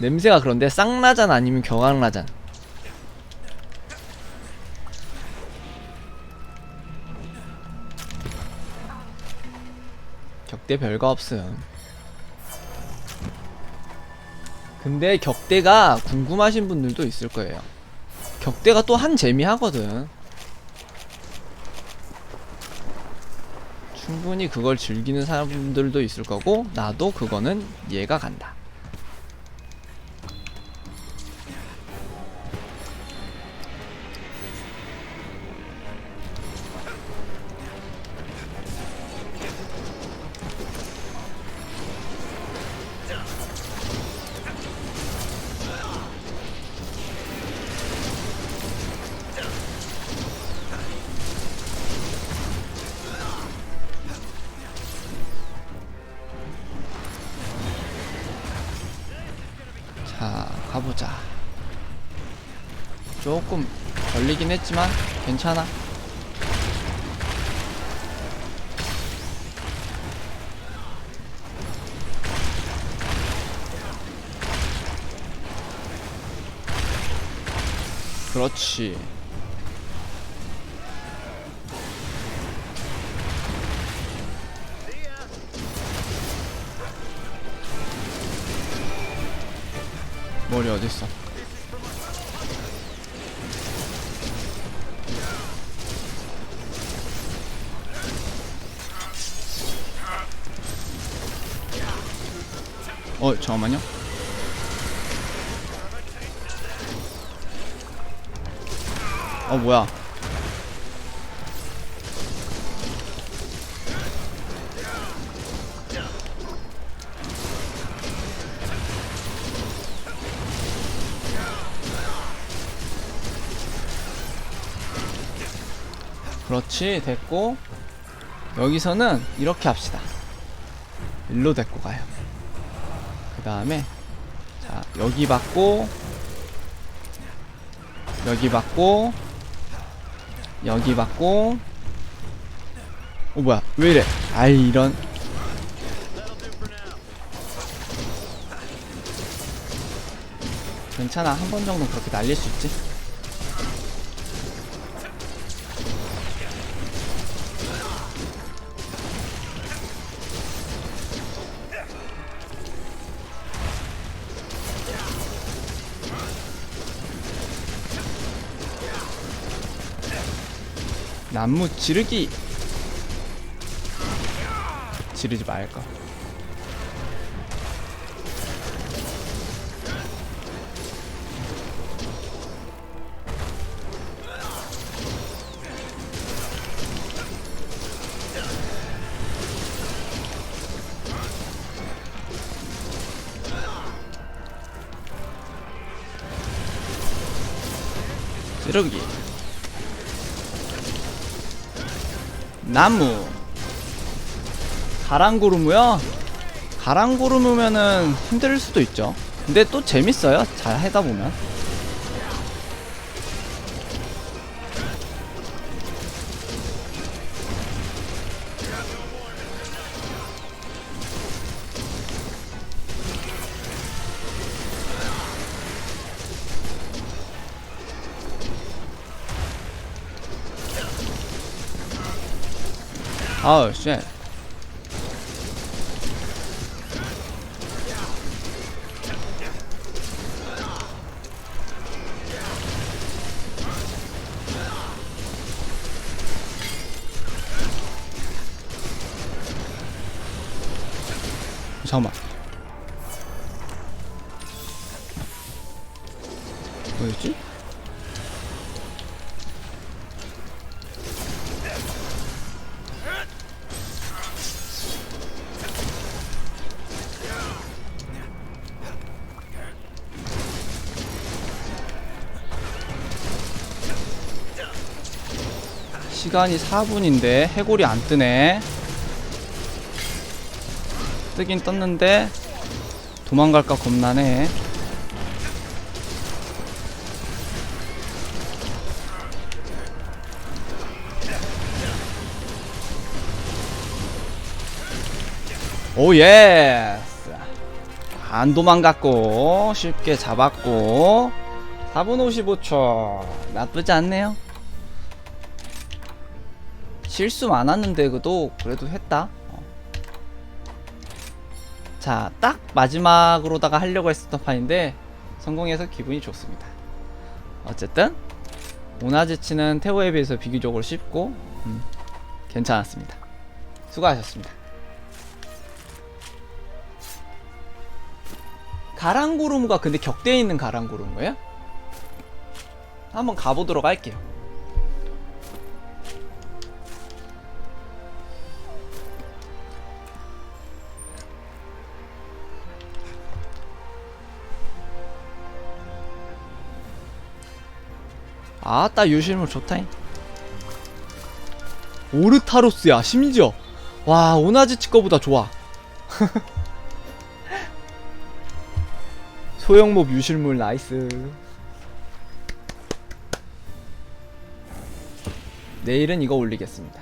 냄새가 그런데 쌍라잔 아니면 경황라잔. 격대 별거 없음. 근데 격대가 궁금하신 분들도 있을 거예요. 격대가 또 한 재미하거든. 충분히 그걸 즐기는 사람들도 있을 거고 나도 그거는 이해가 간다 가보자. 조금 걸리긴 했지만 괜찮아. 그렇지 머리 어딨어? 어 잠깐만요. 어 뭐야 그렇지 됐고. 여기서는 이렇게 합시다. 일로 데리고 가요. 그 다음에 자 여기 받고 여기 받고 여기 받고. 어 뭐야 왜 이래? 아이 이런. 괜찮아. 한 번 정도 그렇게 날릴 수 있지 나무 지르기. 지르지 말까? 지르기 나무. 가랑구르무요? 가랑구르무면은 힘들 수도 있죠. 근데 또 재밌어요. 잘 하다 보면 아우 쉣 잠깐만 뭐였지? 시간이 4분인데 해골이 안 뜨네. 뜨긴 떴는데 도망갈까 겁나네. 오 예스. 안 도망갔고 쉽게 잡았고 4분 55초 나쁘지 않네요 실수 많았는데 그래도 그래도 했다 어. 자딱 마지막으로다가 하려고 했었던 판인데 성공해서 기분이 좋습니다 어쨌든 오나즈치는 태오에 비해서 비교적으로 쉽고 음, 괜찮았습니다 수고하셨습니다 가랑구름가 근데 격대에 있는 가랑구름 거예요? 한번 가보도록 할게요. 아따 유실물 좋다잉. 오르타로스야 심지어 와 오나즈치 거보다 좋아. 소형몹 유실물 나이스. 내일은 이거 올리겠습니다.